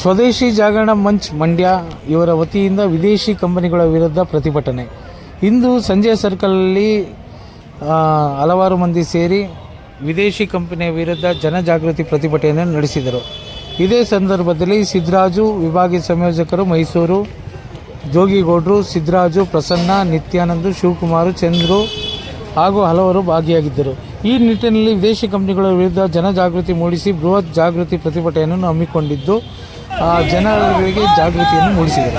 ಸ್ವದೇಶಿ ಜಾಗರಣ ಮಂಚ್ ಮಂಡ್ಯ ಇವರ ವತಿಯಿಂದ ವಿದೇಶಿ ಕಂಪನಿಗಳ ವಿರುದ್ಧ ಪ್ರತಿಭಟನೆ. ಇಂದು ಸಂಜೆ ಸರ್ಕಲಲ್ಲಿ ಹಲವಾರು ಮಂದಿ ಸೇರಿ ವಿದೇಶಿ ಕಂಪನಿಯ ವಿರುದ್ಧ ಜನಜಾಗೃತಿ ಪ್ರತಿಭಟನೆಯನ್ನು ನಡೆಸಿದರು. ಇದೇ ಸಂದರ್ಭದಲ್ಲಿ ಸಿದ್ದರಾಜು ವಿಭಾಗೀಯ ಸಂಯೋಜಕರು ಮೈಸೂರು, ಜೋಗಿಗೌಡರು ಸಿದ್ದರಾಜು ಪ್ರಸನ್ನ, ನಿತ್ಯಾನಂದ್, ಶಿವಕುಮಾರ್, ಚಂದ್ರು ಹಾಗೂ ಹಲವರು ಭಾಗಿಯಾಗಿದ್ದರು. ಈ ನಿಟ್ಟಿನಲ್ಲಿ ವಿದೇಶಿ ಕಂಪನಿಗಳ ವಿರುದ್ಧ ಜನಜಾಗೃತಿ ಮೂಡಿಸಿ ಬೃಹತ್ ಜಾಗೃತಿ ಪ್ರತಿಭಟನೆಯನ್ನು ಹಮ್ಮಿಕೊಂಡಿದ್ದು ಜನರಿಗೆ ಜಾಗೃತಿಯನ್ನು ಮೂಡಿಸಿದರು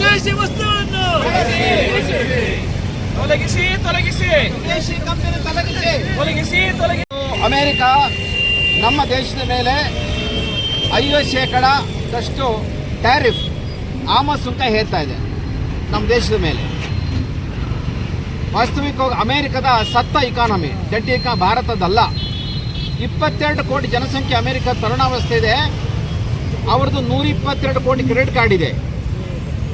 ಸ್ವದೇಶಿ ವಸ್ತುಗಳನ್ನು ತೊಲಗಿಸಿ ತೊಲಗಿಸಿ. ವಿದೇಶಿ ಕಂಪನಿ ತೊಲಗಿಸಿ ತೊಲಗಿಸಿ. ತೊಲಗಿಸಿ ಅಮೆರಿಕ ನಮ್ಮ ದೇಶದ ಮೇಲೆ ಐವತ್ತು ಶೇಕಡದಷ್ಟು ಟ್ಯಾರಿಫ್ ಆಮದು ಸುಂಕ ಹೇರ್ತಾ ಇದೆ ನಮ್ಮ ದೇಶದ ಮೇಲೆ. ವಾಸ್ತವಿಕವಾಗಿ ಅಮೆರಿಕದ ಸತ್ತ ಇಕಾನಮಿ ಜಡ್ಡಿ ಇಕಾ ಭಾರತದಲ್ಲ. ಇಪ್ಪತ್ತೆರಡು ಕೋಟಿ ಜನಸಂಖ್ಯೆ ಅಮೆರಿಕ ತರುಣಾವಸ್ಥೆ ಇದೆ. ಅವ್ರದ್ದು ನೂರಿಪ್ಪತ್ತೆರಡು ಕೋಟಿ ಕ್ರೆಡಿಟ್ ಕಾರ್ಡ್ ಇದೆ.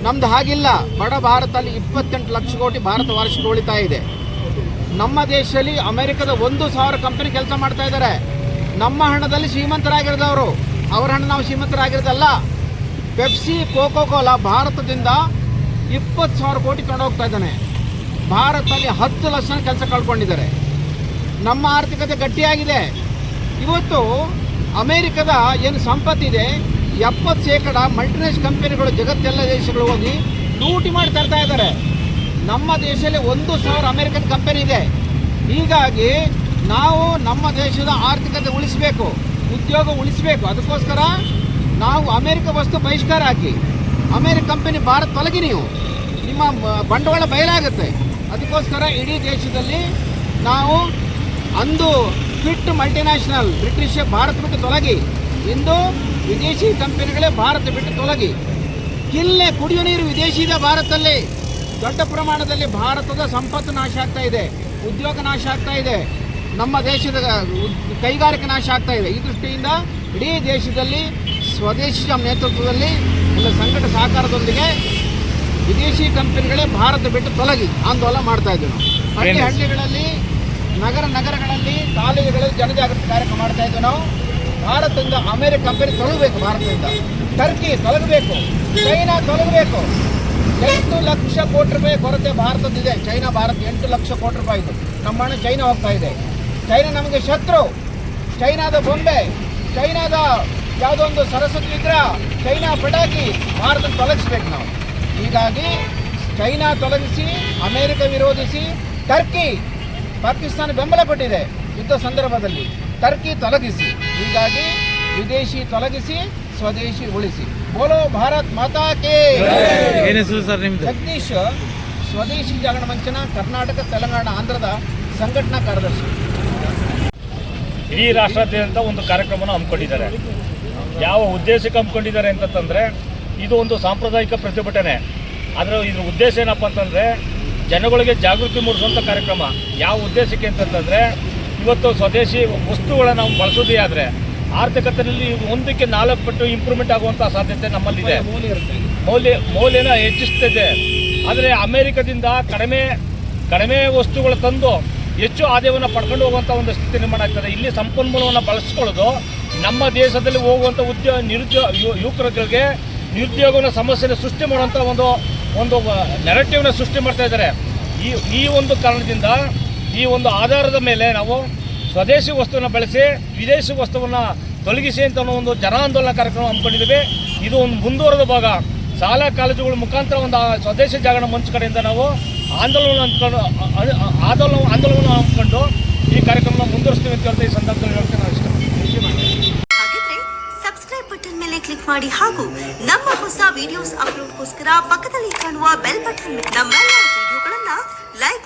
ನಮ್ದು ಹಾಗಿಲ್ಲ. ಬಡ ಭಾರತದಲ್ಲಿ ಇಪ್ಪತ್ತೆಂಟು ಲಕ್ಷ ಕೋಟಿ ಭಾರತ ವಾರ್ಷಿಕ ಉಳಿತಾಯ ಇದೆ. ನಮ್ಮ ದೇಶದಲ್ಲಿ ಅಮೆರಿಕದ ಒಂದು ಸಾವಿರ ಕಂಪನಿ ಕೆಲಸ ಮಾಡ್ತಾ ಇದ್ದಾರೆ. ನಮ್ಮ ಹಣದಲ್ಲಿ ಶ್ರೀಮಂತರಾಗಿರೋದವರು. ಅವರ ಹಣ ನಾವು ಶ್ರೀಮಂತರಾಗಿರೋದಲ್ಲ. ಪೆಪ್ಸಿ ಕೋಕೋ ಕೋಲಾ ಭಾರತದಿಂದ ಇಪ್ಪತ್ತು ಸಾವಿರ ಕೋಟಿ ಹೋಗ್ತಾ ಇದ್ದಾನೆ. ಭಾರತದಲ್ಲಿ ಹತ್ತು ಲಕ್ಷ ಕೆಲಸ ಕಳ್ಕೊಂಡಿದ್ದಾರೆ. ನಮ್ಮ ಆರ್ಥಿಕತೆ ಗಟ್ಟಿಯಾಗಿದೆ. ಇವತ್ತು ಅಮೇರಿಕದ ಏನು ಸಂಪತ್ತಿದೆ ಎಪ್ಪತ್ತು ಶೇಕಡ ಮಲ್ಟಿನೇಷ್ ಕಂಪನಿಗಳು ಜಗತ್ತೆಲ್ಲ ದೇಶಗಳು ಹೋಗಿ ಲೂಟಿ ಮಾಡಿ ತರ್ತಾ ಇದ್ದಾರೆ. ನಮ್ಮ ದೇಶದಲ್ಲಿ ಒಂದು ಸಾವಿರ ಅಮೆರಿಕನ್ ಕಂಪನಿ ಇದೆ. ಹೀಗಾಗಿ ನಾವು ನಮ್ಮ ದೇಶದ ಆರ್ಥಿಕತೆ ಉಳಿಸಬೇಕು, ಉದ್ಯೋಗ ಉಳಿಸಬೇಕು. ಅದಕ್ಕೋಸ್ಕರ ನಾವು ಅಮೆರಿಕ ವಸ್ತು ಬಹಿಷ್ಕಾರ ಹಾಕಿ, ಅಮೆರಿಕ ಕಂಪನಿ ಭಾರತ ತೊಲಗಿ ನೀವು. ನಿಮ್ಮ ಬಂಡವಾಳ ಬಯಲಾಗುತ್ತೆ. ಅದಕ್ಕೋಸ್ಕರ ಇಡೀ ದೇಶದಲ್ಲಿ ನಾವು ಅಂದು ಕ್ವಿಟ್ ಮಲ್ಟಿನ್ಯಾಷನಲ್ ಬ್ರಿಟಿಷ್ ಭಾರತ ಬಿಟ್ಟು ತೊಲಗಿ, ಇಂದು ವಿದೇಶಿ ಕಂಪನಿಗಳೇ ಭಾರತ ಬಿಟ್ಟು ತೊಲಗಿ. ಕಿಲ್ಲೆ ಕುಡಿಯುವ ನೀರು ವಿದೇಶಿ ಇದೆ ಭಾರತದಲ್ಲಿ. ದೊಡ್ಡ ಪ್ರಮಾಣದಲ್ಲಿ ಭಾರತದ ಸಂಪತ್ತು ನಾಶ ಆಗ್ತಾ ಇದೆ. ಉದ್ಯೋಗ ನಾಶ ಆಗ್ತಾ ಇದೆ. ನಮ್ಮ ದೇಶದ ಕೈಗಾರಿಕೆ ನಾಶ ಆಗ್ತಾ ಇದೆ. ಈ ದೃಷ್ಟಿಯಿಂದ ಇಡೀ ದೇಶದಲ್ಲಿ ಸ್ವದೇಶಿ ನೇತೃತ್ವದಲ್ಲಿ ಎಲ್ಲ ಸಂಕಟ ಸಹಕಾರದೊಂದಿಗೆ ವಿದೇಶಿ ಕಂಪನಿಗಳೇ ಭಾರತ ಬಿಟ್ಟು ತೊಲಗಿ ಆಂದೋಲನ ಮಾಡ್ತಾ ಇದ್ದೀವಿ ನಾವು ಹಳ್ಳಿ ಹಳ್ಳಿಗಳಲ್ಲಿ ನಗರ ನಗರಗಳಲ್ಲಿ ಕಾಲೇಜುಗಳಲ್ಲಿ ಜನಜಾಗೃತಿ ಕಾರ್ಯಕ್ರಮ ಮಾಡ್ತಾ ಇದ್ದೀವಿ ನಾವು. ಭಾರತದಿಂದ ಅಮೆರಿಕ ಕಂಪನಿ ತೊಲಗಬೇಕು, ಭಾರತದಿಂದ. ಟರ್ಕಿ ತೊಲಗಬೇಕು, ಚೈನಾ ತೊಲಗಬೇಕು. ಎಂಟು ಲಕ್ಷ ಕೋಟಿ ರೂಪಾಯಿ ಕೊರತೆ ಭಾರತದಿದೆ ಚೈನಾ, ಭಾರತ ಎಂಟು ಲಕ್ಷ ಕೋಟಿ ರೂಪಾಯಿ ನಮ್ಮ ಹಣ ಚೈನಾ ಹೋಗ್ತಾ ಇದೆ. ಚೈನಾ ನಮಗೆ ಶತ್ರು. ಚೈನಾದ ಬೊಂಬೆ, ಚೈನಾದ ಯಾವುದೊಂದು ಸರಸ್ವತಿ ವಿಗ್ರಹ, ಚೈನಾ ಪಟಾಕಿ ಭಾರತ ತೊಲಗಿಸ್ಬೇಕು ನಾವು. ಹೀಗಾಗಿ ಚೈನಾ ತೊಲಗಿಸಿ, ಅಮೆರಿಕ ವಿರೋಧಿಸಿ, ಟರ್ಕಿ ಪಾಕಿಸ್ತಾನ ಬೆಂಬಲ ಕೊಟ್ಟಿದೆ. ಯುದ್ಧ ಸಂದರ್ಭದಲ್ಲಿ ಟರ್ಕಿ ತೊಲಗಿಸಿ. ಹೀಗಾಗಿ ವಿದೇಶಿ ತೊಲಗಿಸಿ ಸ್ವದೇಶಿ ಉಳಿಸಿ. ಬೋಲೋ ಭಾರತ್ ಮಾತಾ ಕೇ ಏನು ಹೆಸರು ಸರ್ ನಿಮ್ಮದು ಜಗದೀಶ್ ಸ್ವದೇಶಿ ಜಾಗರಣ ಮಂಚನ ಕರ್ನಾಟಕ ತೆಲಂಗಾಣ ಆಂಧ್ರದ ಸಂಘಟನಾ ಕಾರ್ಯದರ್ಶಿ. ಇಡೀ ರಾಷ್ಟ್ರಾದ್ಯಂತ ಒಂದು ಕಾರ್ಯಕ್ರಮನ ಹಮ್ಮಿಕೊಂಡಿದ್ದಾರೆ. ಯಾವ ಉದ್ದೇಶಕ್ಕೆ ಹಮ್ಮಿಕೊಂಡಿದ್ದಾರೆ ಅಂತಂದರೆ ಇದು ಒಂದು ಸಾಂಪ್ರದಾಯಿಕ ಪ್ರತಿಭಟನೆ. ಆದರೆ ಇದ್ರ ಉದ್ದೇಶ ಏನಪ್ಪ ಅಂತಂದರೆ ಜನಗಳಿಗೆ ಜಾಗೃತಿ ಮೂಡಿಸುವಂಥ ಕಾರ್ಯಕ್ರಮ. ಯಾವ ಉದ್ದೇಶಕ್ಕೆ ಅಂತಂತಂದರೆ ಇವತ್ತು ಸ್ವದೇಶಿ ವಸ್ತುಗಳನ್ನು ನಾವು ಬಳಸೋದೇ ಆದರೆ ಆರ್ಥಿಕತೆಯಲ್ಲಿ ಒಂದಕ್ಕೆ ನಾಲ್ಕು ಪಟ್ಟು ಇಂಪ್ರೂವ್ಮೆಂಟ್ ಆಗುವಂಥ ಸಾಧ್ಯತೆ ನಮ್ಮಲ್ಲಿದೆ. ಮೌಲ್ಯ ಮೌಲ್ಯನ ಹೆಚ್ಚಿಸ್ತಿದೆ. ಆದರೆ ಅಮೇರಿಕದಿಂದ ಕಡಿಮೆ ಕಡಿಮೆ ವಸ್ತುಗಳು ತಂದು ಹೆಚ್ಚು ಆದಾಯವನ್ನು ಪಡ್ಕೊಂಡು ಹೋಗುವಂಥ ಒಂದು ಸ್ಥಿತಿ ನಿರ್ಮಾಣ ಆಗ್ತದೆ. ಇಲ್ಲಿ ಸಂಪನ್ಮೂಲವನ್ನು ಬಳಸ್ಕೊಳ್ಳೋದು ನಮ್ಮ ದೇಶದಲ್ಲಿ ಹೋಗುವಂಥ ಉದ್ಯೋಗ ನಿರುದ್ಯೋಗ ಯುವಕರುಗಳಿಗೆ ನಿರುದ್ಯೋಗವನ್ನು ಸಮಸ್ಯೆನ ಸೃಷ್ಟಿ ಮಾಡುವಂಥ ಒಂದು ಒಂದು ನೆರೆಟಿವ್ನ ಸೃಷ್ಟಿ ಮಾಡ್ತಾ ಇದ್ದಾರೆ. ಈ ಈ ಒಂದು ಕಾರಣದಿಂದ ಈ ಒಂದು ಆಧಾರದ ಮೇಲೆ ನಾವು ಸ್ವದೇಶಿ ವಸ್ತುವನ್ನು ಬಳಸಿ, ವಿದೇಶಿ ವಸ್ತುವನ್ನು ತೊಲಗಿಸಿ ಅಂತ ಒಂದು ಜನ ಆಂದೋಲನ ಕಾರ್ಯಕ್ರಮ ಹಮ್ಮಿಕೊಂಡಿದ್ದೀವಿ. ಇದು ಒಂದು ಮುಂದುವರೆದ ಭಾಗ. ಶಾಲಾ ಕಾಲೇಜುಗಳ ಮುಖಾಂತರ ಒಂದು ಸ್ವದೇಶಿ ಜಾಗರಣ ಮಂಚ್ ಕಡೆಯಿಂದ ನಾವು ಆಂದೋಲನ ಅಂದ್ಕೊಂಡು ಆಂದೋಲನ ಆಂದೋಲನ ಹಮ್ಮಿಕೊಂಡು ಈ ಕಾರ್ಯಕ್ರಮ ಮುಂದುವರಿಸ್ತೀವಿ ಅಂತ ಈ ಸಂದರ್ಭದಲ್ಲಿ ಹೇಳ್ತೀನಿ ನಾನು ಇಷ್ಟ ಸಬ್ಸ್ಕ್ರೈಬ್ ಬಟನ್ ಮೇಲೆ ಕ್ಲಿಕ್ ಮಾಡಿ ಹಾಗೂ ನಮ್ಮ ಹೊಸ ವಿಡಿಯೋಸ್ ಅಪ್ಲೋಡ್ಗೋಸ್ಕರ ಪಕ್ಕದಲ್ಲಿ ಕಾಣುವ ಬೆಲ್ ಬಟನ್ ನಮ್ಮೆಲ್ಲ ವಿಡಿಯೋಗಳನ್ನ ಲೈಕ್